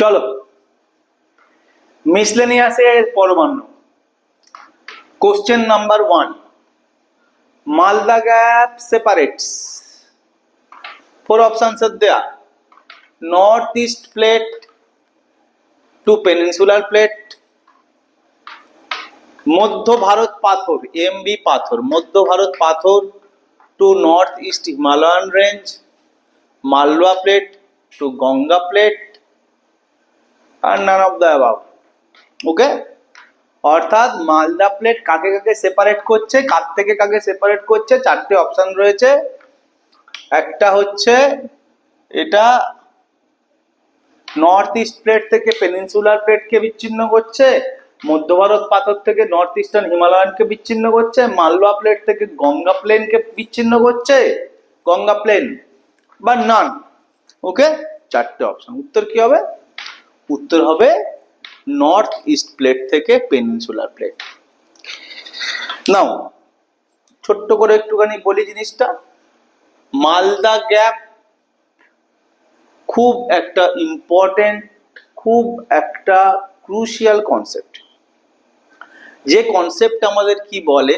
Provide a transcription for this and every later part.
চলো। মিসলেনিয়াসের পরমাণু। Question number one Malda gap separates four options আর দেয়া north east plate to peninsular plate Madhya Bharat পাথর এমবি পাথর, মধ্য ভারত পাথর to north east Himalayan range Malwa plate to Ganga plate R none of the above okay অর্থাৎ Malda plate কাকে কাকে separate করছে, কার থেকে কাকে সেপারেট করছে, চারটে অপশন রয়েছে। একটা হচ্ছে এটা নর্থ ইস্ট প্লেট থেকে পেনিনসুলার প্লেটকে বিচ্ছিন্ন করছে, মধ্য ভারত পাথর থেকে নর্থ ইস্টার্ন হিমালয়ানকে বিচ্ছিন্ন করছে মালওয়া প্লেট থেকে গঙ্গা প্লেনকে বিচ্ছিন্ন করছে, গঙ্গা প্লেন বা নান ওকে চারটে অপশন উত্তর কি হবে? উত্তর হবে নর্থ ইস্ট প্লেট থেকে পেনিনসুলার প্লেট নাও ছোট্ট করে একটুখানি বলি জিনিসটা। মালদা গ্যাপ খুব একটা ইম্পর্টেন্ট খুব একটা ক্রুশিয়াল কনসেপ্ট যে কনসেপ্ট আমাদের কি বলে?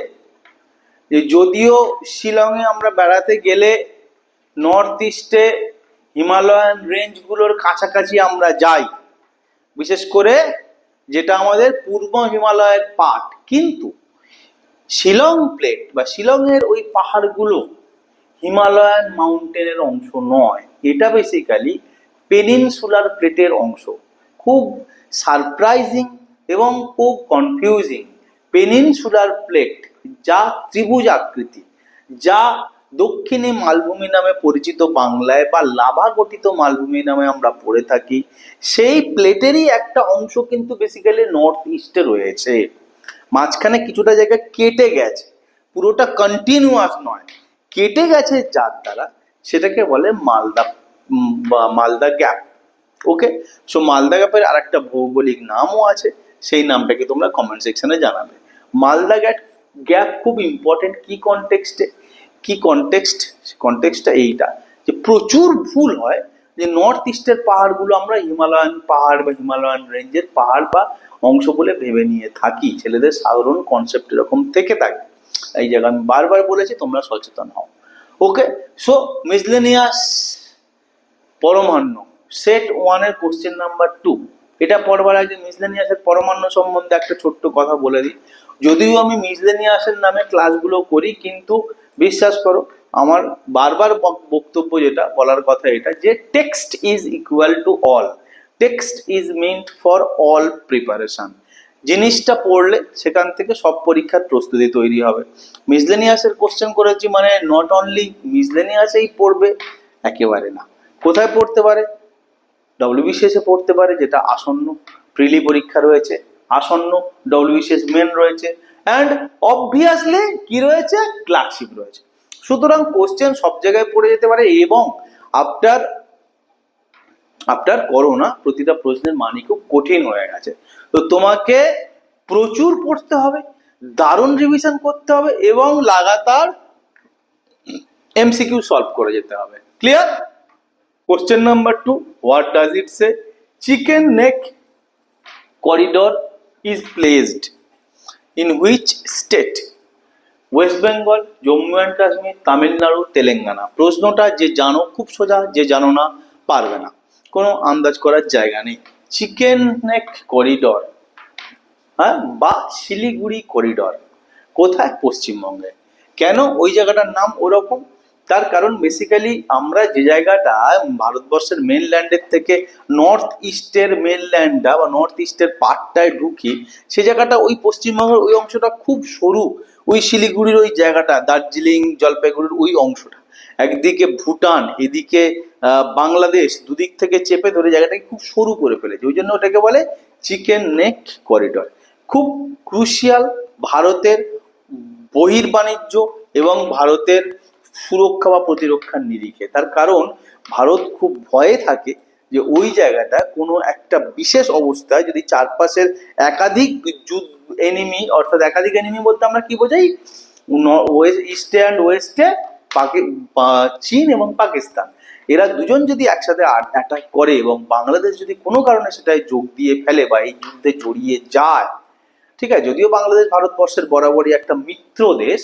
যে যদিও শিলংয়ে আমরা বেড়াতে গেলে নর্থ ইস্টে হিমালয়ান রেঞ্জগুলোর কাছাকাছি আমরা যাই বিশেষ করে যেটা আমাদের পূর্ব হিমালয়ের পাট। কিন্তু শিলং প্লেট বা শিলংয়ের ওই পাহাড়গুলো হিমালয়ান মাউন্টেনের অংশ নয়। এটা বেসিক্যালি পেনিনসুলার প্লেটের অংশ। খুব সারপ্রাইজিং এবং খুব কনফিউজিং পেনিনসুলার প্লেট যা ত্রিভুজ আকৃতি, যা দক্ষিণে মালভূমি নামে পরিচিত বাংলায় বা লাভা গঠিত মালভূমি নামে আমরা পড়ে থাকি, সেই প্লেটেরই একটা অংশ কিন্তু বেসিক্যালি নর্থ ইস্টে রয়েছে। মাঝখানে কিছুটা জায়গা কেটে গেছে, পুরোটা কন্টিনিউয়াস নয়। কেটে গেছে যার দ্বারা সেটাকে বলে মালদা বা Malda gap okay so Malda গ্যাপের আর একটা ভৌগোলিক নামও আছে, সেই নামটাকে তোমরা কমেন্ট সেকশনে জানাবে। মালদা গ্যাপ গ্যাপ খুব ইম্পর্টেন্ট কি কনটেক্সটে কি কনটেক্সট কনটেক্সটটা এইটা, যে প্রচুর ভুল হয়, যে নর্থ ইস্টের পাহাড়গুলো আমরা হিমালয়ান পাহাড় বা হিমালয়ান রেঞ্জের পাহাড় বা অংশ বলে ভেবে নিয়ে থাকি, ছেলেদের সাধারণ কনসেপ্ট এরকম থেকে থাকে। এই জায়গা আমি বারবার বলেছি, তোমরা সচেতন হও। ওকে সো মিসলেনিয়াস পরমান্ন সেট ওয়ানের কোশ্চেন নাম্বার টু এটা পড়বার আগে মিসলেনিয়াসের পরমান্ন সম্বন্ধে একটা ছোট্ট কথা বলে দিই। যদিও আমি মিসলেনিয়াসের নামে ক্লাসগুলো করি, কিন্তু বিশ্বাস করো, আমার বারবার বক্তব্য যেটা, বলার কথা এটা যে text is equal to all text is meant for all preparation জিনিসটা পড়লে সেখান থেকে সব পরীক্ষার প্রস্তুতি তৈরি হবে। মিসলেনিয়াসের কোশ্চেন করেছি মানে নট অনলি মিসলেনিয়াসেই পড়বে, একেবারে না। কোথায় পড়তে পারে? ডব্লিউবিসিএস পড়তে পারে, যেটা আসন্ন প্রিলি পরীক্ষা রয়েছে। আসন্ন ডব্লিউবিসিএস মেন রয়েছে। অ্যান্ড অবভিয়াসলি কি রয়েছে? ক্লার্কশিপ রয়েছে। সুতরাং কোশ্চেন সব জায়গায় পড়ে যেতে পারে এবং আফটার আফটার করোনা প্রতিটা প্রশ্নের মানই খুব কঠিন হয়ে গেছে। তো তোমাকে প্রচুর পড়তে হবে, দারুণ রিভিশন করতে হবে এবং লাগাতার এমসিকিউ সলভ করে যেতে হবে। Clear question number two what does it say chicken neck corridor is placed in which state West Bengal Jammu and Kashmir Tamil Nadu Telangana প্রশ্নটা যে জানো খুব সোজা, যে জানো না পারবে না। কোনো আন্দাজ করার জায়গা নেই। চিকেন নেক করিডর হ্যাঁ বা শিলিগুড়ি করিডর কোথায়? পশ্চিমবঙ্গে। কেন ওই জায়গাটার নাম ওরকম? তার কারণ বেসিক্যালি আমরা যে জায়গাটা ভারতবর্ষের মেনল্যান্ডের থেকে নর্থ ইস্টের মেনল্যান্ডটা বা নর্থ ইস্টের পার্টটায় ঢুকি, সে জায়গাটা ওই পশ্চিমবঙ্গের ওই অংশটা খুব সরু। ওই শিলিগুড়ির ওই জায়গাটা, দার্জিলিং, জলপাইগুড়ির ওই অংশটা। একদিকে ভুটান, এদিকে বাংলাদেশ, দুদিক থেকে চেপে ধরে জায়গাটাকে খুব সরু করে ফেলেছে। ওই জন্য ওটাকে বলে চিকেন নেক করিডর। খুব ক্রুশিয়াল ভারতের বহির্বাণিজ্য এবং ভারতের সুরক্ষা বা প্রতিরক্ষার নিরিখে। তার কারণ, ভারত খুব ভয়ে থাকে যে ওই জায়গাটা কোনো একটা বিশেষ অবস্থায় যদি চারপাশের একাধিক যুদ্ধ এনিমি অর্থাৎ একাধিক এনিমি বলতে আমরা কি বোঝাই? ইস্টে অ্যান্ড ওয়েস্টে চীন এবং পাকিস্তান। এরা দুজন যদি একসাথে অ্যাটাক করে এবং বাংলাদেশ যদি কোনো কারণে সেটাই যোগ দিয়ে ফেলে বা এই যুদ্ধে জড়িয়ে যায়, ঠিক আছে? যদিও বাংলাদেশ ভারতবর্ষের বরাবরই একটা মিত্র দেশ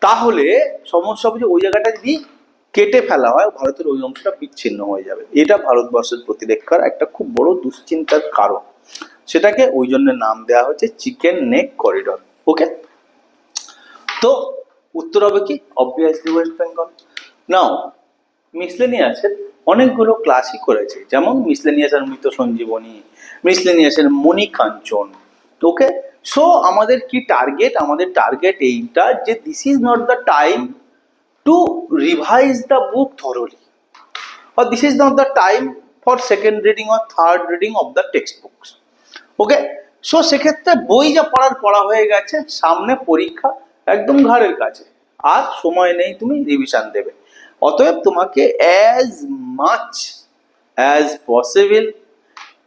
তাহলে সমস্যা হবে যে ওই জায়গাটা যদি কেটে ফেলা হয়, ভারতের ওই অংশটা বিচ্ছিন্ন হয়ে যাবে। এটা ভারতবর্ষের প্রতিরক্ষার একটা খুব বড় দুশ্চিন্তার কারণ। সেটাকে ওই জন্য নাম দেওয়া হচ্ছে চিকেন নেক করিডর। ওকে? তো উত্তর হবে কি? অবভিয়াসলি ওয়েস্ট বেঙ্গল নাও মিসলেনিয়াসের অনেকগুলো ক্লাসই করেছে। যেমন মিসলেনিয়াসের মৃত সঞ্জীবনী মিসলেনিয়াসের মণিকাঞ্চন। ওকে? সো আমাদের কি টার্গেট আমাদের টার্গেট এইটা যে this is not the time to revise the book thoroughly this is is the time for second reading or third reading reading of text textbooks. Okay so সেক্ষেত্রে বই যা পড়ার, পড়া হয়ে গেছে, সামনে পরীক্ষা একদম ঘরের কাছে। আর সময় নেই তুমি রিভিশন দেবে। অতএব তোমাকে as much as possible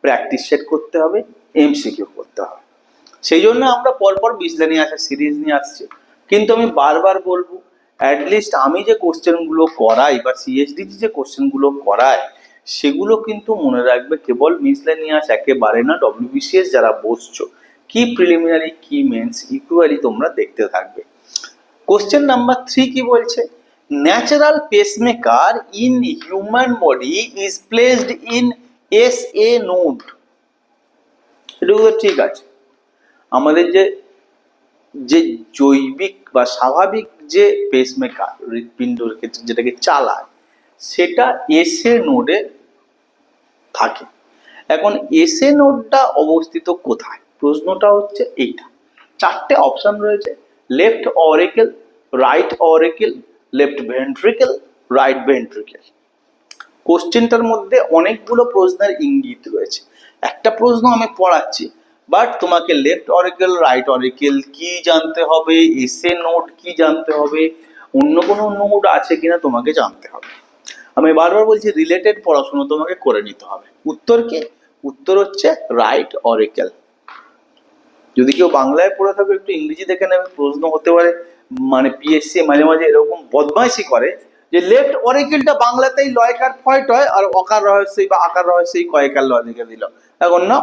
practice set করতে হবে এমসিকিউ করতে হবে। সেই জন্য আমরা পরপর বিজলা নিয়ে আসা সিরিজ নিয়ে আসছি। কিন্তু আমি বারবার বলব অ্যাটলিস্ট আমি যে কোশ্চেনগুলো করাই বা সিএসডি যে কোশ্চেনগুলো করাই, সেগুলো কিন্তু মনে রাখবে, কেবল মিসলেনিয়াস একেবারে না ডব্লিউবিসিএস যারা বসছো, কি প্রিলিমিনারি কি মেন্স ইকুয়ালি তোমরা দেখতে থাকবে। কোশ্চেন নাম্বার থ্রি কি বলছে? Natural pacemaker in human body is placed in S A node এটুকু ঠিক আছে। আমাদের যে যে জৈবিক বা স্বাভাবিক যে পেসমেকার হৃৎপিণ্ডর ক্ষেত্রে যেটাকে চালায়, সেটা এসে নোডে থাকে। এখন এসে নোডটা অবস্থিত কোথায়? প্রশ্নটা হচ্ছে এইটা। চারটে অপশন রয়েছে। Left auricle right auricle left ventricle right ventricle কোশ্চেনটার মধ্যে অনেকগুলো প্রশ্নের ইঙ্গিত রয়েছে। একটা প্রশ্ন আমি পড়াচ্ছি। বাট তোমাকে লেফট অরিকেল রাইট অরিকেল কি জানতে হবে? এসে নোট কি জানতে হবে? অন্য কোনো নোট আছে কিনা তোমাকে জানতে হবে। আমি বারবার বলছি রিলেটেড পড়াশোনা তোমাকে করে নিতে হবে। উত্তর কি? উত্তর হচ্ছে রাইট অরিকেল যদি কেউ বাংলায় পড়ে থাকে, একটু ইংরেজি দেখে নেবে, প্রশ্ন হতে পারে। মানে পিএসসি মাঝে মাঝে এরকম বদমাইশি করে যে লেফট অরিকেলটা বাংলাতেই লয়কার ফয়ট হয় আর অকার রহস্যই বা আকার রহস্যই কয়েকার লয় লিখে দিল। এখন না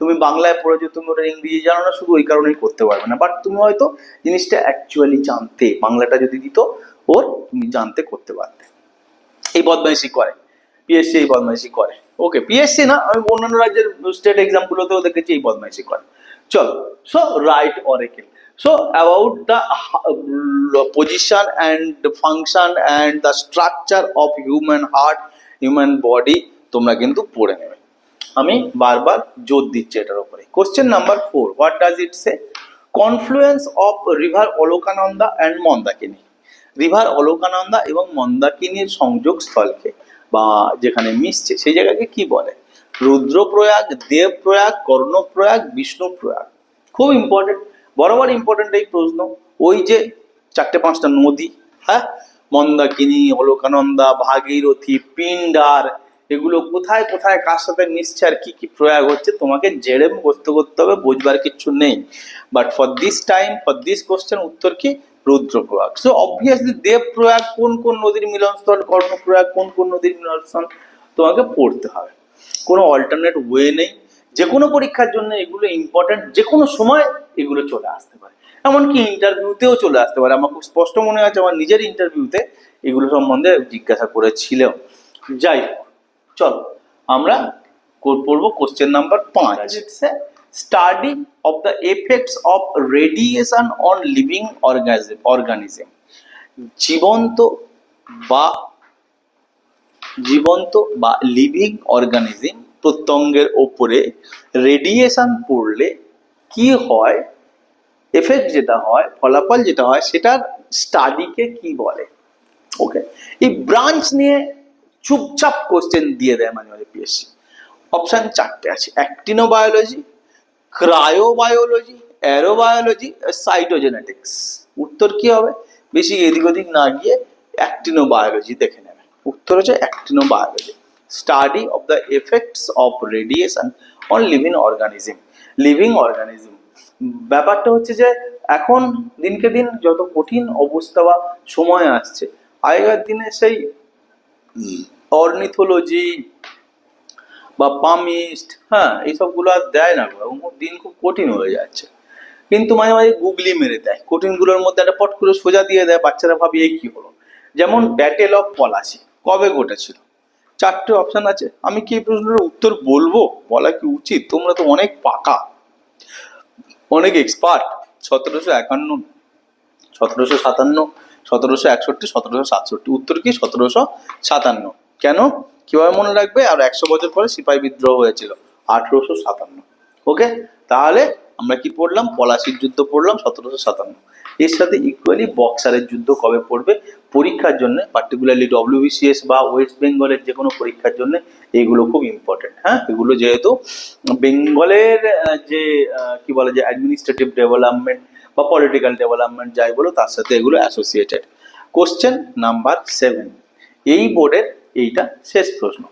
তুমি বাংলায় পড়েছো তুমি ওটা ইংরেজি জানো না, শুধু ওই কারণেই করতে পারবে না। বাট তুমি হয়তো জিনিসটা অ্যাকচুয়ালি জানতে, বাংলাটা যদি দিত, ওর তুমি জানতে করতে পারতে। এই বদমাইশি করে। পিএসসি এই বদমাইশি করে। ওকে পিএসসি না, আমি অন্যান্য রাজ্যের স্টেট এক্সামগুলোতেও দেখেছি, এই বদমাইশি করে। চলো so right auricle so about the position and function and the structure of human heart human body তোমরা কিন্তু পড়ে নেবে। আমি বারবার জোর দিচ্ছি এটার উপরে। Question number four what does it say confluence of river Alaknanda and Mandakini river Alaknanda এবং মন্দাকিনীর সংযোগ স্থলকে বা যেখানে মিশছে, সেই জায়গাকে কি বলে? রুদ্রপ্রয়াগ, দেবপ্রয়াগ, কর্ণপ্রয়াগ, বিষ্ণুপ্রয়াগ। খুব ইম্পর্টেন্ট বরাবর ইম্পর্টেন্ট এই প্রশ্ন। ওই যে চারটে পাঁচটা নদী হ্যাঁ? মন্দাকিনী অলোকানন্দা ভাগীরথী পিন্ডার এগুলো কোথায় কোথায়, কার সাথে মিশছে আর কি কি প্রয়োগ হচ্ছে, তোমাকে জেড়ে মুখস্থ করতে হবে, বুঝবার কিছু নেই। But for this time for this question উত্তর কি? Rudraprayag. So obviously Devprayag কোন কোন নদীর মিলনস্থল, কর্ণ প্রয়াগ কোন কোন নদীর মিলনস্থল, তোমাকে পড়তে হবে। কোনো অল্টারনেট ওয়ে নেই। যে কোনো পরীক্ষার জন্য এগুলো ইম্পর্টেন্ট যে কোনো সময় এগুলো চলে আসতে পারে। এমনকি ইন্টারভিউতেও চলে আসতে পারে। আমার খুব স্পষ্ট মনে আছে, আমার নিজের ইন্টারভিউতে এগুলো সম্বন্ধে জিজ্ঞাসা করেছিল যাই হোক। চলো, আমরা পড়ব কোশ্চেন নাম্বার পাঁচ। Study of the effects of radiation on living organism জীবন্ত বা জীবন্ত বা লিভিং অর্গানিজম প্রত্যঙ্গের ওপরে রেডিয়েশন পড়লে কি হয়? এফেক্ট যেটা হয়, ফলাফল যেটা হয়, সেটার স্টাডিকে কি বলে? ওকে এই ব্রাঞ্চ নিয়ে চুপচাপ কোশ্চেন দিয়ে দেয় মাঝে মাঝে পিএসসি অপশান চারটে আছে। অ্যাক্টিনোবায়োলজি ক্রায়োবায়োলজি অ্যারোবায়োলজি সাইটোজেনেটিক্স উত্তর কি হবে? বেশি এদিক ওদিক না গিয়ে অ্যাক্টিনোবায়োলজি দেখে নেবে। উত্তর হচ্ছে actinobiology study of the effects of radiation on living organism living organism ব্যাপারটা হচ্ছে যে এখন দিনকে দিন যত কঠিন অবস্থা বা সময় আসছে, আগেকার দিনে সেই অর্নিথোলজি বা পামিস্ট হ্যাঁ এইসবগুলো আর দেয় না দিন খুব কঠিন হয়ে যাচ্ছে। কিন্তু মাঝে মাঝে গুগলি মেরে দেয়, কঠিনগুলোর মধ্যে একটা পট করে সোজা দিয়ে দেয়, বাচ্চারা ভাবি এই কি হলো। যেমন ব্যাটেল অফ পলাশি কবে ঘটেছিল? চারটে অপশন আছে। আমি কি প্রশ্নের উত্তর বলব? বলা কি উচিত? তোমরা তো অনেক পাকা। অনেক এক্সপার্ট সতেরোশো একান্ন, সতেরোশো সাতান্ন সতেরোশো একষট্টি, সতেরোশো সাতষট্টি। উত্তর কি? সতেরোশো সাতান্ন। কেন? কীভাবে মনে রাখবে? আর একশো বছর পরে সিপাহী বিদ্রোহ হয়েছিল, আঠেরোশো সাতান্ন। ওকে তাহলে আমরা কি পড়লাম? পলাশির যুদ্ধ পড়লাম, সতেরোশো সাতান্ন। এর সাথে ইকুয়ালি বক্সারের যুদ্ধ কবে পড়বে? পরীক্ষার জন্য পার্টিকুলারলি ডব্লিউবিসিএস বা ওয়েস্ট বেঙ্গলের যে কোনো পরীক্ষার জন্য, এগুলো খুব ইম্পর্টেন্ট হ্যাঁ? এগুলো যেহেতু বেঙ্গলের যে কি বলে যে অ্যাডমিনিস্ট্রেটিভ ডেভেলপমেন্ট বা পলিটিক্যাল ডেভেলপমেন্ট যাই বলো, তার সাথে এগুলো অ্যাসোসিয়েটেড কোশ্চেন নাম্বার সেভেন এই বোর্ডের এইটা শেষ প্রশ্ন।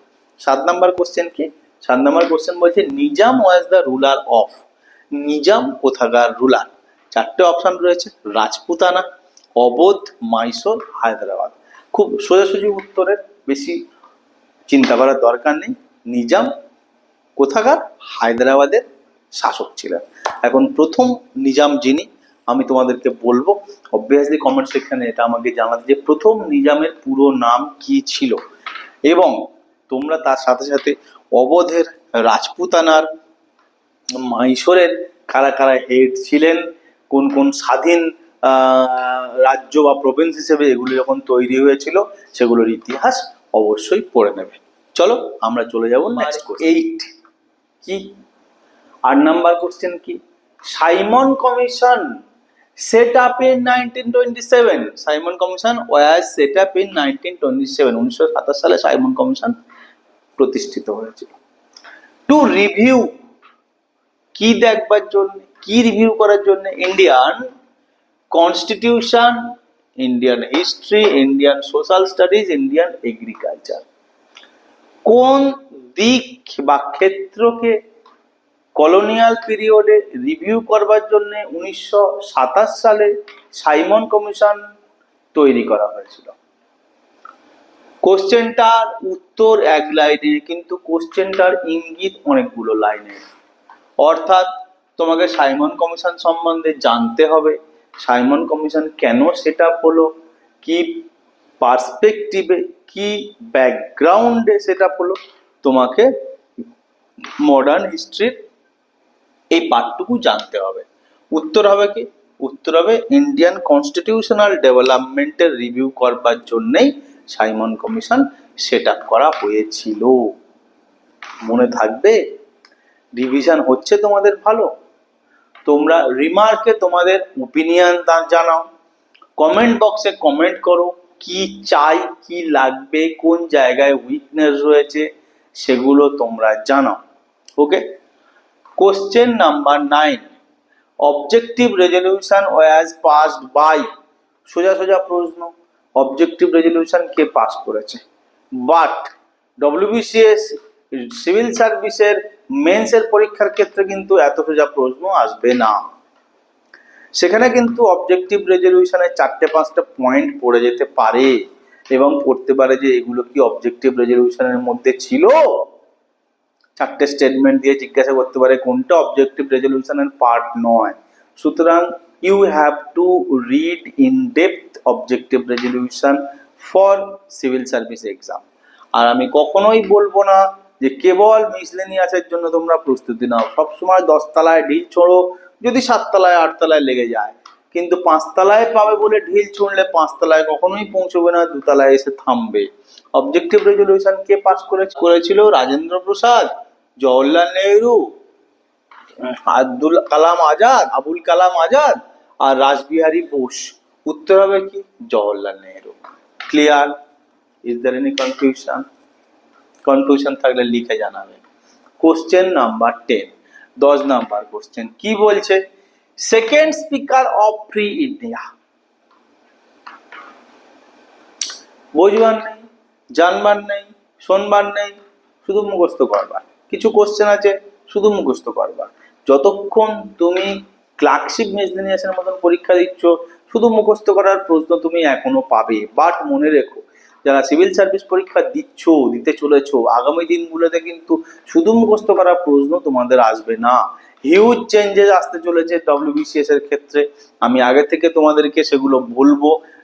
সাত নাম্বার কোশ্চেন কি? সাত নাম্বার কোশ্চেন বলছে Nizam was the ruler of Nizam কোথাকার রুলার চারটে অপশন রয়েছে, রাজপুতানা, অবোধ, মাইসোর, হায়দ্রাবাদ। খুব সোজাসুজি উত্তরের বেশি চিন্তা করার দরকার নেই। নিজাম কোথাকার? হায়দ্রাবাদের শাসক ছিলেন। এখন প্রথম নিজাম যিনি আমি তোমাদেরকে বলব অবভিয়াসলি কমেন্ট সেকশনে এটা আমাকে জানাতে যে প্রথম নিজামের পুরো নাম কি ছিল। এবং তোমরা তার সাথে সাথে অবধের রাজপুতানার মাইশোরের কারা কারা হেড ছিলেন কোন কোন স্বাধীন রাজ্য বা প্রভিন্স হিসেবে এগুলো যখন তৈরি হয়েছিল সেগুলোর ইতিহাস অবশ্যই পড়ে নেবে। চলো আমরা চলে যাব নেক্সট এইট কি? আট নাম্বার কোশ্চেন কি? Simon commission. In nineteen twenty seven Simon commission was nineteen twenty seven উনিশশো সাতাশ সালে সাইমন কমিশন প্রতিষ্ঠিত হয়েছিল। টু রিভিউ কি দেখবার জন্য, কি রিভিউ করার জন্য Indian constitution Indian history Indian social studies Indian agriculture কোন দিক বা ক্ষেত্রকে কলোনিয়াল পিরিয়ডে রিভিউ করবার জন্য উনিশশো সাতাশ সালে সাইমন কমিশন তৈরি করা হয়েছিল। কোশ্চেনটার উত্তর এক লাইনে, কিন্তু কোশ্চেনটার ইঙ্গিত অনেকগুলো লাইনে। অর্থাৎ তোমাকে সাইমন কমিশন সম্বন্ধে জানতে হবে, সাইমন কমিশন কেন সেট আপ হলো কি পার্সপেক্টিভে, কি ব্যাকগ্রাউন্ডে সেট আপ হলো তোমাকে মডার্ন হিস্ট্রির এই পার্টটুকু জানতে হবে। উত্তর হবে কি? উত্তর হবে ইন্ডিয়ান কনস্টিটিউশনাল ডেভেলপমেন্টের রিভিউ করবার জন্যই সাইমন কমিশন সেট আপ করা হয়েছিল। মনে থাকবে? রিভিশন হচ্ছে তোমাদের ভালো। তোমরা রিমার্কে তোমাদের ওপিনিয়ন জানাও। কমেন্ট বক্সে কমেন্ট করো, কি চাই, কি লাগবে, কোন জায়গায় উইকনেস রয়েছে, সেগুলো তোমরা জানাও। Okay question number nine objective resolution was passed by সোজা সোজা প্রশ্ন। অবজেক্টিভ রেজলিউশন কে পাস করেছে। বাট ডব্লিউবিসিএস সিভিল সার্ভিসের মেন্সের পরীক্ষার ক্ষেত্রে কিন্তু এত সোজা প্রশ্ন আসবে না। সেখানে কিন্তু অবজেক্টিভ রেজলিউশনের চারটে পাঁচটা পয়েন্ট পড়ে যেতে পারে এবং পড়তে পারে যে এগুলো কি অবজেক্টিভ রেজলিউশনের মধ্যে ছিল? চারটে স্টেটমেন্ট দিয়ে জিজ্ঞাসা করতে পারে, কোনটা অবজেক্টিভ রেজলিউশনের পার্ট নয়। সুতরাং you have to read in depth objective resolution for civil service exam আর আমি কখনোই বলব না যে কেবল মিসলেনিয়াসের জন্য তোমরা প্রস্তুতি নাও। সবসময় দশতলায় ঢিল ছোড়ো, যদি সাততলায় আটতলায় লেগে যায়। কিন্তু পাঁচতলায় পাবে বলে ঢিল ছুঁড়লে পাঁচতলায় কখনোই পৌঁছবে না, দুতলায় এসে থামবে। অবজেক্টিভ রেজলিউশন কে পাস করে করেছিল রাজেন্দ্র প্রসাদ, জওহরলাল নেহরু, আব্দুল কালাম আজাদ, আবুল কালাম আজাদ আর রাসবিহারী বোস। উত্তর হবে কি? Jawaharlal Nehru. Clear is there any confusion confusion থাকলে লিখে জানাবে কোশ্চেন নাম্বার টেন দশ নাম্বার কোশ্চেন কি বলছে? Second speaker of free India বুঝবার নেই জানবার নেই শোনবার নেই, শুধু মুখস্থ করবার। কিছু কোশ্চেন আছে, শুধু মুখস্থ করবার। যতক্ষণ তুমি ক্লার্কশিপ মেজলিনিয়াসের মতন পরীক্ষা দিচ্ছ, শুধু মুখস্থ করার প্রশ্ন তুমি এখনও পাবে। বাট মনে রেখো, যারা সিভিল সার্ভিস পরীক্ষা দিচ্ছ, দিতে চলেছো, আগামী দিনগুলোতে কিন্তু শুধু মুখস্থ করা প্রশ্ন তোমাদের আসবে না। হিউজ চেঞ্জেস আসতে চলেছে ডব্লিউবিসিএস এর ক্ষেত্রে। আমি আগে থেকে তোমাদেরকে সেগুলো বলব।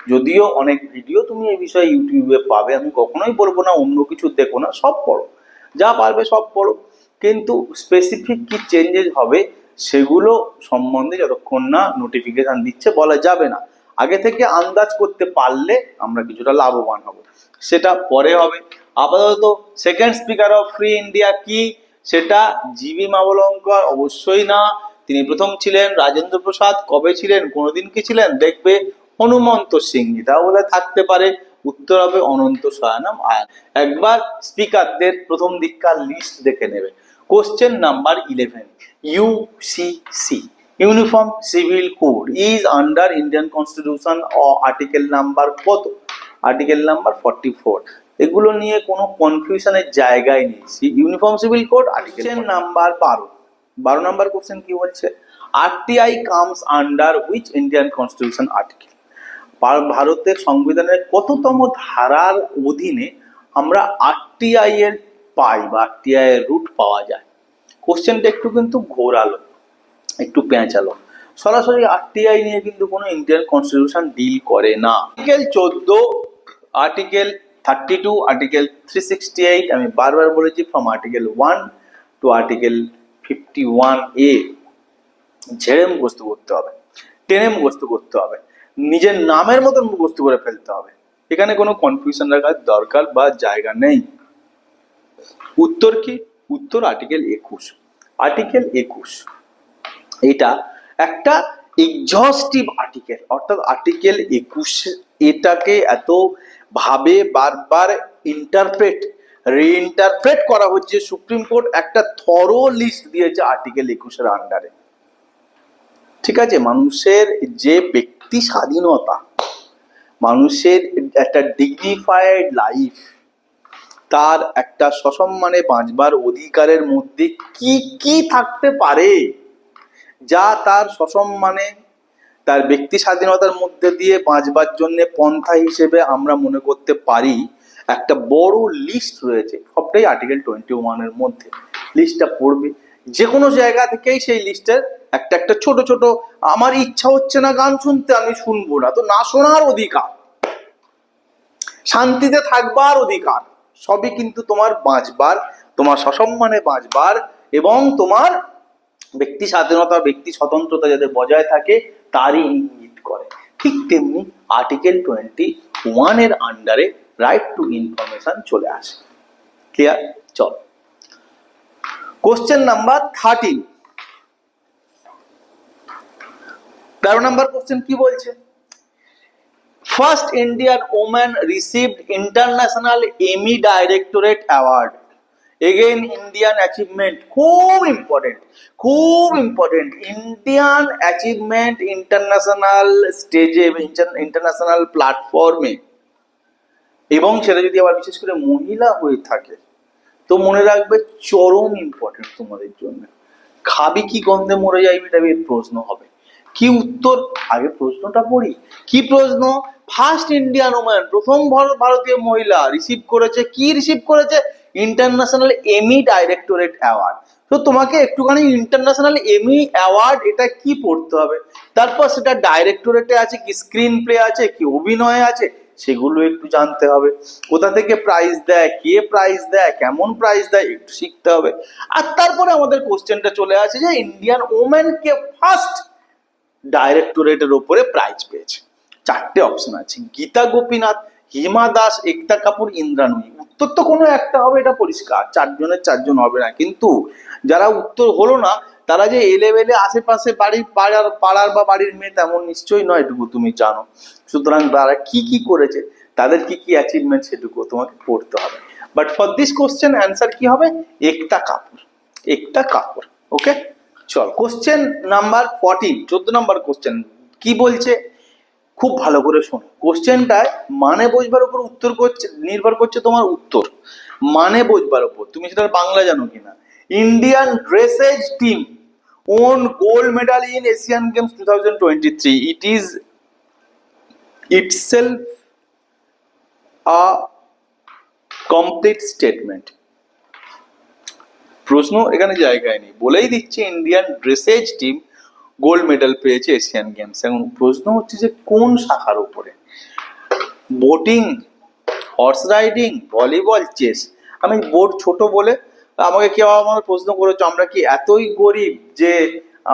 যদিও অনেক ভিডিও তুমি এই বিষয়ে ইউটিউবে পাবে। আমি কখনোই বলব না, অন্য কিছু দেখো না, সব পড়ো। যা পারবে সব পড়ো। কিন্তু স্পেসিফিক কি চেঞ্জেস হবে সেগুলো সম্বন্ধে যতক্ষণ না নোটিফিকেশান দিচ্ছে বলা যাবে না। আগে থেকে আন্দাজ করতে পারলে আমরা কিছুটা লাভবান হব। সেটা পরে হবে। আপাতত second speaker of free India কি? সেটা জিবি মাবলঙ্কর অবশ্যই না। তিনি প্রথম ছিলেন রাজেন্দ্র প্রসাদ, কবে ছিলেন, কোনোদিন কি ছিলেন, দেখবে হনুমন্ত সিংজি তাও বোধহয় থাকতে পারে, উত্তর হবে অনন্ত সয়ানম আয়ান। একবার স্পিকারদের প্রথম দিককার লিস্ট দেখে নেবে। Question number eleven UCC uniform civil code is under Indian constitution article number কত? আর্টিকেল নাম্বার ফর্টি ফোর এগুলো নিয়ে কোনো কনফিউশনের জায়গায় নেই। Uniform civil code article number বারো। বারো নাম্বার কোশ্চেন কি বলছে? RTI comes under which Indian constitution article ভারতের সংবিধানের কততম ধারার অধীনে আমরা আরটিআই এর পাই বা আরটিআই এর রুট পাওয়া যায়? কোশ্চেনটা একটু কিন্তু ঘোরালো একটু পেঁচালো। সরাসরি আরটিআই নিয়ে কিন্তু কোনো ইন্ডিয়ান কনস্টিটিউশন ডিল করে না। আর্টিকেল চোদ্দ article thirty two article three sixty eight আমি বারবার বলেছি from article one to article fifty one A ঝেড়ে মুখস্থ করতে হবে, টেনে মুখস্থ করতে হবে, নিজের নামের মতন মুখস্থ করে ফেলতে হবে। এখানে কোনো কনফিউশন রাখার দরকার বা জায়গা নেই। উত্তর কি? উত্তর আর্টিকেল একুশ। আর্টিকেল একুশ। এটা একটা এক্সস্টিভ আর্টিকেল অর্থাৎ আর্টিকেল একুশ এটাকে এত ভাবে বারবার ইন্টারপ্রেট রিইন্টারপ্রেট করা হচ্ছে সুপ্রিম কোর্ট একটা থরো লিস্ট দিয়েছে আর্টিকেল একুশের আন্ডারে ঠিক আছে? মানুষের যে ব্যক্তি স্বাধীনতা, মানুষের একটা ডিগনিফাইড লাইফ তার একটা সসম্মানে বাঁচবার অধিকারের মধ্যে কি কি থাকতে পারে, যা তার সসম্মানে তার ব্যক্তি স্বাধীনতার মধ্যে দিয়ে বাঁচবার জন্য পন্থা হিসেবে আমরা মনে করতে পারি, একটা বড় লিস্ট রয়েছে, সবটাই আর্টিকেল টোয়েন্টি ওয়ানের মধ্যে। লিস্টটা পড়বে। যে কোনো জায়গা থেকেই সেই লিস্টের একটা একটা ছোট ছোট, আমার ইচ্ছা হচ্ছে না গান শুনতে, আমি শুনব না। তো না শোনার অধিকার, শান্তিতে থাকবার অধিকার, সবই কিন্তু তোমার বাঁচবার, তোমার সসম্মানে বাঁচবার এবং তোমার ব্যক্তি স্বাধীনতা, ব্যক্তি স্বতন্ত্রতা যাতে বজায় থাকে তারই ইঙ্গিত করে। ঠিক তেমনি আর্টিকেল টোয়েন্টি ওয়ানের আন্ডারে রাইট টু ইনফরমেশন চলে আসে। ক্লিয়ার চল। কোশ্চেন নাম্বার থার্টিন তেরো নাম্বার কোশ্চেন কি বলছে? First Indian woman received international Emmy directorate award again Indian achievement খুব ইম্পর্টেন্ট খুব ইম্পর্টেন্ট ইন্ডিয়ান অ্যাচিভমেন্ট ইন্টারন্যাশনাল স্টেজে ইন্টারন্যাশনাল প্ল্যাটফর্মে এবং সেটা যদি আবার বিশেষ করে মহিলা হয়ে থাকে, তো মনে রাখবে চরম ইম্পর্টেন্ট তোমাদের জন্য। খাবি কি গন্ধে মরে যাইবি এটা প্রশ্ন হবে। কি উত্তর? আগে প্রশ্নটা পড়ি। কি প্রশ্ন? ফার্স্ট ইন্ডিয়ান ওম্যান প্রথম ভারত ভারতীয় মহিলা রিসিভ করেছে, কি রিসিভ করেছে? ইন্টারন্যাশনাল এমি ডাইরেক্টরেট অ্যাওয়ার্ড তো তোমাকে একটুখানি ইন্টারন্যাশনাল এমি অ্যাওয়ার্ড এটা কি পড়তে হবে? তারপর সেটা ডাইরেক্টরেটে আছে, কি স্ক্রিন প্লে আছে, কি অভিনয় আছে, সেগুলো একটু জানতে হবে। কোথা থেকে প্রাইজ দেয়, কে প্রাইজ দেয়, কেমন প্রাইজ দেয়, একটু শিখতে হবে। আর তারপরে আমাদের কোশ্চেনটা চলে আসে যে ইন্ডিয়ান ওমেনকে ফার্স্ট ডাইরেক্টরেটের ওপরে প্রাইজ পেয়েছে। চারটে অপশন আছে, গীতা গোপীনাথ হিমা দাস একতা কাপুর, ইন্দ্রাণী। উত্তর তো কোনো একটা হবে, এটা পরিষ্কার। চারজনের চারজন হবে না। কিন্তু যারা উত্তর হলো না, তারা যে এলেভেলে আশেপাশে বাড়ির পাড়ার পাড়ার বা বাড়ির মেয়ে তেমন নিশ্চয়ই নয়, এটুকু তুমি জানো। সুতরাং তারা কি কি করেছে, তাদের কি কি অ্যাচিভমেন্ট সেটুকু তোমাকে পড়তে হবে। But for this question answer কি হবে? একতা কাপুর। একতা কাপুর। ওকে চল কোশ্চেন নাম্বার ফর্টিন চোদ্দ নাম্বার কোশ্চেন কি বলছে? খুব ভালো করে শোনো। কোশ্চেনটায় মানে বোঝবার উপর উত্তর করছে, নির্ভর করছে তোমার উত্তর। মানে বোঝবার উপর। তুমি সেটার বাংলা জানো কিনা। Indian dressage team won gold medal in Asian games two thousand twenty three it is itself a complete statement প্রশ্ন এখানে জায়গায় নেই। বলেই দিচ্ছে Indian dressage team gold medal পেয়েছে এশিয়ান গেমস। এখন প্রশ্ন হচ্ছে যে কোন শাখার উপরে? Boating, horse riding, volleyball, chess. আমি বোর্ড ছোট বলে আমাকে কেউ আমার প্রশ্ন করেছ, আমরা কি এতই গরিব যে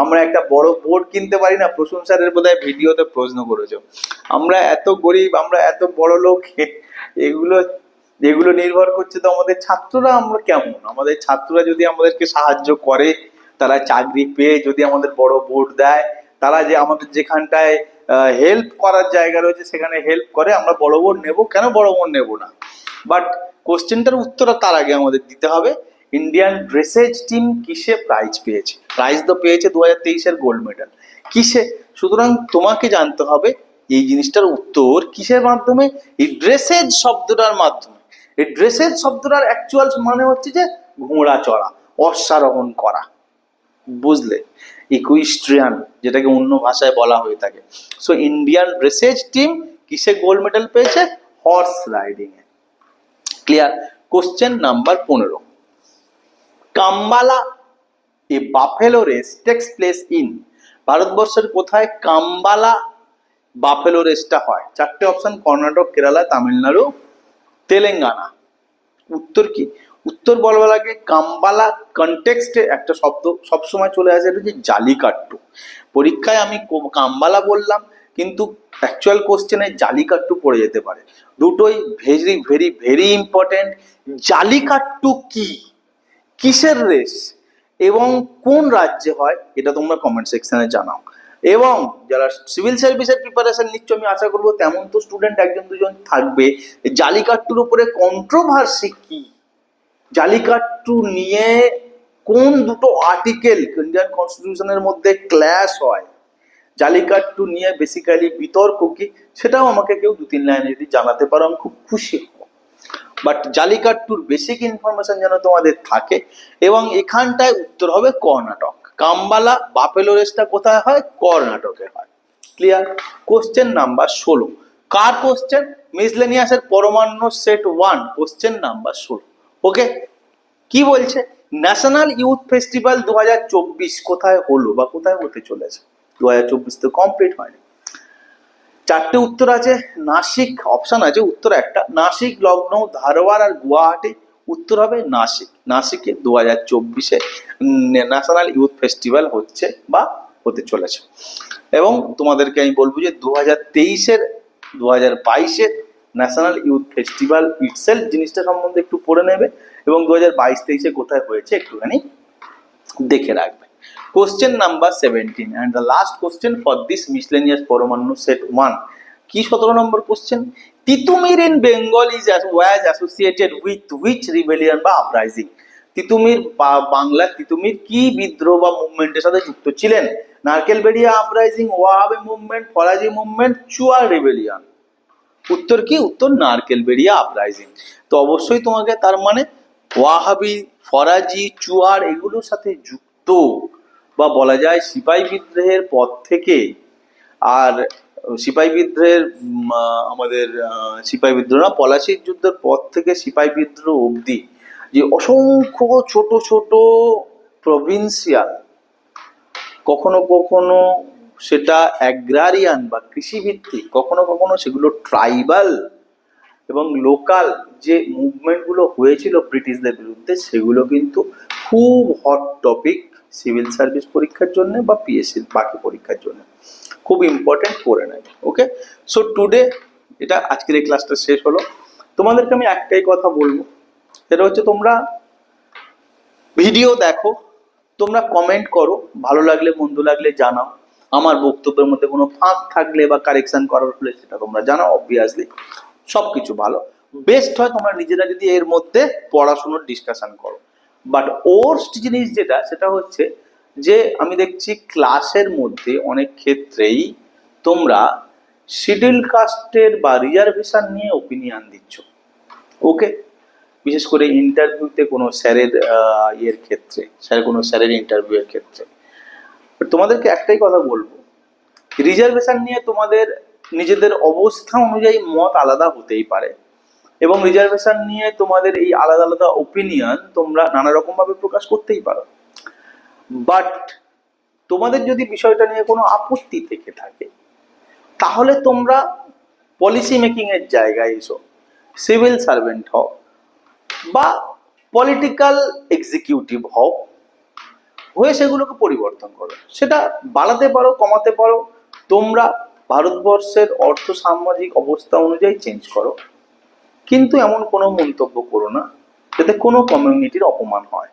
আমরা একটা বড় বোর্ড কিনতে পারি না? প্রসূন স্যারের বোধহয় ভিডিওতে প্রশ্ন করেছ। আমরা এত গরিব, আমরা এত বড় লোক, এগুলো এগুলো নির্ভর করছে তো আমাদের ছাত্ররা আমরা কেমন? আমাদের ছাত্ররা যদি আমাদেরকে সাহায্য করে তারা চাকরি পেয়ে যদি আমাদের বড় ভোট দেয়, তারা যে আমাদের যেখানটায় হেল্প করার জায়গা রয়েছে, সেখানে হেল্প করে, আমরা বড় বোর্ড নেব। কেন বড় বোর্ড নেব না? বাট কোশ্চেনটার উত্তর তার আগে আমাদের দিতে হবে। ইন্ডিয়ান ড্রেসেজ টিম কিসে প্রাইজ পেয়েছে? প্রাইজ তো পেয়েছে দু হাজার তেইশের গোল্ড মেডেল কিসে? সুতরাং তোমাকে জানতে হবে, এই জিনিসটার উত্তর কিসের মাধ্যমে? এই ড্রেসেজ শব্দটার মাধ্যমে। এই ড্রেসেজ শব্দটার অ্যাকচুয়াল মানে হচ্ছে যে ঘোড়া চড়া, অশ্বারোহণ করা। বুঝলে ইকুইস্ট্রিয়ান যেটাকে অন্য ভাষায় বলা হয়ে থাকে। সো ইন্ডিয়ান ড্রেসেজ টিম কিসে গোল্ড মেডেল পেয়েছে? হর্স রাইডিং এ। ক্লিয়ার কোশ্চেন নাম্বার পনেরো। Kambala a buffalo race takes place in ভারতবর্ষের কোথায়? কাম্বালা বাফেলো রেসটা হয়। চারটে অপশন কর্ণাটক, কেরালা, তামিলনাড়ু, তেলেঙ্গানা। উত্তর কি? উত্তর বলবার আগে কাম্বালা কনটেক্সটে একটা শব্দ সবসময় চলে আসে, এটা হচ্ছে জালিকাট্টু। পরীক্ষায় আমি কাম্বালা বললাম, কিন্তু অ্যাকচুয়াল কোশ্চেনে জালিকাট্টু পড়ে যেতে পারে। দুটোই very very very important Jallikattu কি? কিসের রেস এবং কোন রাজ্যে হয়? এটা তোমরা কমেন্ট সেকশনে জানাও। এবং যারা সিভিল সার্ভিসের প্রিপারেশন নিচ্ছ, আমি আশা করব তেমন তো স্টুডেন্ট একজন দুজন থাকবে। জালিকাট্টুর উপরে কন্ট্রোভার্সি কি? জালিকাট্টু নিয়ে কোন দুটো আর্টিকেল ইন্ডিয়ান কনস্টিটিউশনের মধ্যে ক্ল্যাশ হয়? জালিকাট্টু নিয়ে বেসিক্যালি বিতর্ক কি? সেটাও আমাকে কেউ দু তিন লাইনে যদি জানাতে পারো, আমি খুব খুশি হব। বাট জালিকাট্টুর বেসিক ইনফরমেশন যেন তোমাদের থাকে, এবং এখানটায় উত্তর হবে কর্ণাটক। কাম্বালা বাপেলো রেসটা কোথায় হয়? কর্ণাটকে হয়। ক্লিয়ার কোশ্চেন নাম্বার ষোলো। কার কোশ্চেন মিসলেনিয়াসের পরমাণু সেট ওয়ান কোশ্চেন নাম্বার ষোলো। ওকে? কি বলছে? ন্যাশনাল ইউথ ফেস্টিভ্যাল দু হাজার চব্বিশ কোথায় হলো বা কোথায় হতে চলেছে? দু হাজার চব্বিশ তো কমপ্লিট হয়নি। চারটে উত্তর আছে, নাসিক অপশন আছে, উত্তর একটা। নাসিক লখনৌ ধারওয়াড় আর গুয়াহাটি। উত্তর হবে নাসিক। নাসিকে দু হাজার চব্বিশে ন্যাশনাল ইউথ ফেস্টিভ্যাল হচ্ছে বা হতে চলেছে। এবং তোমাদেরকে আমি বলব যে দু হাজার তেইশের দু হাজার বাইশের ন্যাশনাল ইউথ ফেস্টিভ্যাল ইটসেলফ জিনিসটা সম্বন্ধে একটু পড়ে নেবে এবং দু হাজার বাইশ তেইশে কোথায় হয়েছে একটুখানি দেখে রাখবে। Question number seventeen and the last question for this miscellaneous পরমাণু সেট ওয়ান কি সতেরো নম্বর question Titumir in Bengal is was associated with which rebellion বা আপরাইজিং তিতুমির বা, বাংলার তিতুমির কি বিদ্রোহ বা মুভমেন্টের সাথে যুক্ত ছিলেন? নারকেল Narkelberia uprising Wahabi movement Faraji movement Chuar rebellion উত্তর কি? উত্তর নারকেলবেড়িয়া আপরাইজিং তো অবশ্যই তোমাকে তার মানে ওয়াহাবি, ফরাজি, চুয়ার এগুলোর সাথে যুক্ত বা বলা যায় সিপাই বিদ্রোহের পর থেকে আর সিপাই বিদ্রোহের আমাদের সিপাই বিদ্রোহ না, পলাশির যুদ্ধের পর থেকে সিপাই বিদ্রোহ অবধি যে অসংখ্য ছোট ছোট প্রভিন্সিয়াল কখনো কখনো সেটা অ্যাগ্রারিয়ান বা কৃষিভিত্তিক, কখনো কখনো সেগুলো ট্রাইবাল এবং লোকাল যে মুভমেন্টগুলো হয়েছিল ব্রিটিশদের বিরুদ্ধে, সেগুলো কিন্তু খুব হট টপিক সিভিল সার্ভিস পরীক্ষার জন্য বা পিএসসি বাকি পরীক্ষার জন্য। খুব ইম্পর্টেন্ট করে নেয় ওকে সো টুডে এটা আজকের এই ক্লাসটা শেষ হলো। তোমাদেরকে আমি একটাই কথা বলব, সেটা হচ্ছে তোমরা ভিডিও দেখো, তোমরা কমেন্ট করো, ভালো লাগলে, মন্দ লাগলে জানাও। আমার বক্তব্যের মধ্যে কোনো ফাঁক থাকলে বা কারেকশন করার হলে সেটা তোমরা জানো অবভিয়াসলি সব কিছু ভালো। বেস্ট হয় তোমরা নিজেরা যদি এর মধ্যে পড়াশুনোর ডিসকাশন করো। বাট ওর্স্ট জিনিস যেটা, সেটা হচ্ছে যে আমি দেখছি ক্লাসের মধ্যে অনেক ক্ষেত্রেই তোমরা শিডিউল কাস্টের বা রিজার্ভেশন নিয়ে ওপিনিয়ন দিচ্ছ। ওকে বিশেষ করে ইন্টারভিউতে কোনো স্যারের ইয়ের ক্ষেত্রে, স্যার কোনো স্যারের ইন্টারভিউয়ের ক্ষেত্রে। তোমাদেরকে একটাই কথা বলব। রিজার্ভেশন নিয়ে তোমাদের নিজেদের অবস্থা অনুযায়ী মত আলাদা হতেই পারে। এবং রিজার্ভেশন নিয়ে তোমাদের এই আলাদা আলাদা ওপিনিয়ন তোমরা নানা রকম ভাবে প্রকাশ করতেই পারো। বাট তোমাদের যদি বিষয়টা নিয়ে কোনো আপত্তি থেকে থাকে, তাহলে তোমরা পলিসি মেকিং এর জায়গায় এসো। সিভিল সার্ভেন্ট হও বা পলিটিক্যাল এক্সিকিউটিভ হও। হয়ে সেগুলোকে পরিবর্তন করো। সেটা বাড়াতে পারো, কমাতে পারো। তোমরা ভারতবর্ষের অর্থ সামাজিক অবস্থা অনুযায়ী চেঞ্জ করো। কিন্তু এমন কোনো মন্তব্য করো না, যাতে কোনো কমিউনিটির অপমান হয়।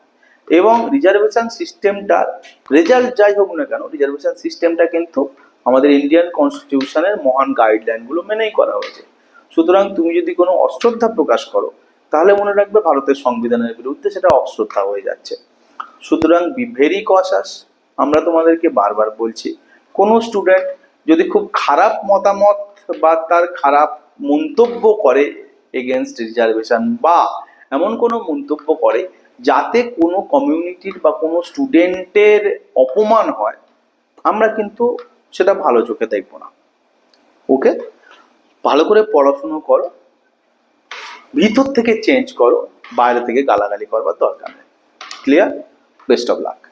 এবং রিজার্ভেশন সিস্টেমটার রেজাল্ট যাই হোক না কেন রিজার্ভেশন সিস্টেমটা কিন্তু আমাদের ইন্ডিয়ান কনস্টিটিউশনের মহান গাইডলাইনগুলো মেনেই করা হয়েছে। সুতরাং তুমি যদি কোনো অশ্রদ্ধা প্রকাশ করো, তাহলে মনে রাখবে ভারতের সংবিধানের বিরুদ্ধে সেটা অশ্রদ্ধা হয়ে যাচ্ছে। সুতরাং বি ভেরি কশাস আমরা তোমাদেরকে বারবার বলছি, কোনো স্টুডেন্ট যদি খুব খারাপ মতামত বা তার খারাপ মন্তব্য করে এগেনস্ট রিজার্ভেশন বা এমন কোনো মন্তব্য করে যাতে কোনো কমিউনিটির বা কোনো স্টুডেন্টের অপমান হয়, আমরা কিন্তু সেটা ভালো চোখে দেখব না। ওকে ভালো করে পড়াশুনো করো, ভিতর থেকে চেঞ্জ করো, বাইরে থেকে গালাগালি করবার দরকার নেই। Clear best of luck